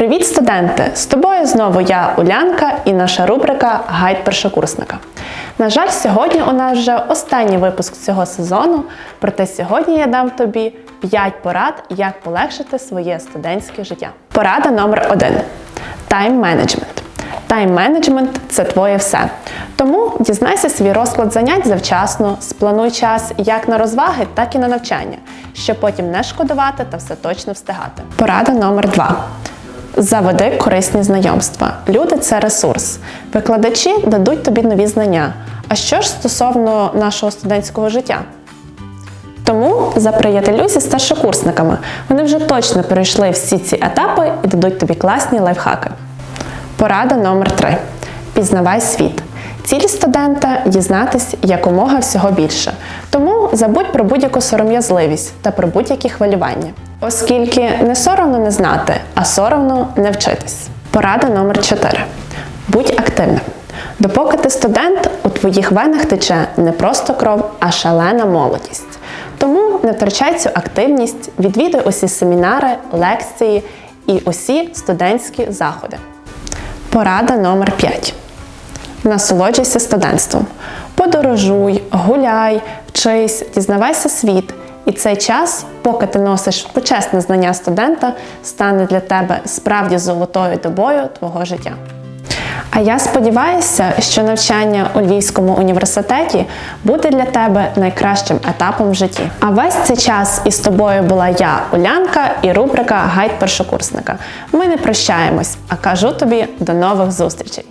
Привіт, студенти! З тобою знову я, Улянка, і наша рубрика Гайд першокурсника. На жаль, сьогодні у нас вже останній випуск цього сезону, проте сьогодні я дам тобі 5 порад, як полегшити своє студентське життя. Порада номер 1 тайм-менеджмент. Тайм-менеджмент це твоє все. Тому дізнайся свій розклад занять завчасно, сплануй час як на розваги, так і на навчання, щоб потім не шкодувати та все точно встигати. Порада номер 2 Заведи корисні знайомства. Люди це ресурс. Викладачі дадуть тобі нові знання. А що ж стосовно нашого студентського життя? Тому заприятелюйся з старшокурсниками. Вони вже точно пройшли всі ці етапи і дадуть тобі класні лайфхаки. Порада номер 3 Пізнавай світ. Ціль студента дізнатись якомога всього більше. Тому забудь про будь-яку сором'язливість та про будь-які хвилювання. Оскільки не соромно не знати, а соромно не вчитись. Порада номер 4 Будь активним. Допоки ти студент, у твоїх венах тече не просто кров, а шалена молодість. Тому не втрачай цю активність, відвідуй усі семінари, лекції і усі студентські заходи. Порада номер 5. Насолоджуйся студентством. Подорожуй, гуляй, вчись, дізнавайся світ. І цей час, поки ти носиш почесне знання студента, стане для тебе справді золотою добою твого життя. А я сподіваюся, що навчання у Львівському університеті буде для тебе найкращим етапом в житті. А весь цей час із тобою була я, Улянка, і рубрика Гайд першокурсника. Ми не прощаємось, а кажу тобі до нових зустрічей!